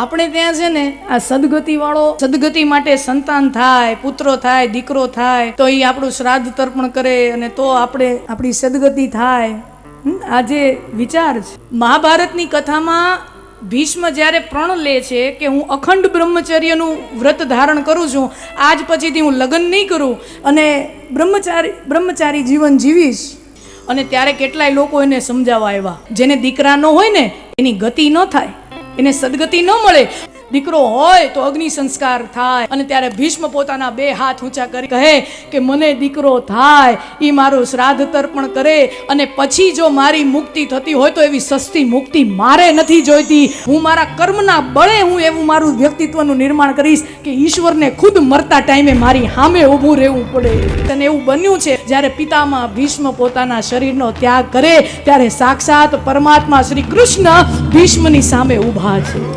આપણે ત્યાં છે ને, આ સદગતિ વાળો સદગતિ માટે સંતાન થાય, પુત્રો થાય, દીકરો થાય, તો એ આપણું શ્રાદ્ધ તર્પણ કરે અને તો આપણે આપણી સદગતિ થાય. આજે વિચાર છે. મહાભારતની કથામાં ભીષ્મ જ્યારે પ્રણ લે છે કે હું અખંડ બ્રહ્મચર્યનું વ્રત ધારણ કરું છું, આજ પછીથી હું લગ્ન નહીં કરું અને બ્રહ્મચારી બ્રહ્મચારી જીવન જીવીશ. અને ત્યારે કેટલાય લોકો એને સમજાવવા આવ્યા. જેને દીકરા ન હોય ને, એની ગતિ ન થાય. એને સદગતિ ન મળે. દીકરો હોય તો અગ્નિ સંસ્કાર થાય. અને ત્યારે ભીષ્મ પોતાના બે હાથ ઊંચા કરી કહે કે, મને દીકરો થાય એ મારું શ્રાદ્ધ તર્પણ કરે. અને પછી જો મારી મુક્તિ થતી હોય તો એવી સસ્તી મુક્તિ મારે નથી જોઈતી. હું મારા કર્મના બળે હું એવું મારું વ્યક્તિત્વનું નિર્માણ કરીશ કે ઈશ્વરને ખુદ મરતા ટાઈમે મારી સામે ઊભું રહેવું પડે. અને એવું બન્યું છે, જ્યારે પિતામાં ભીષ્મ પોતાના શરીરનો ત્યાગ કરે, ત્યારે સાક્ષાત પરમાત્મા શ્રી કૃષ્ણ ભીષ્મની સામે ઊભા છે.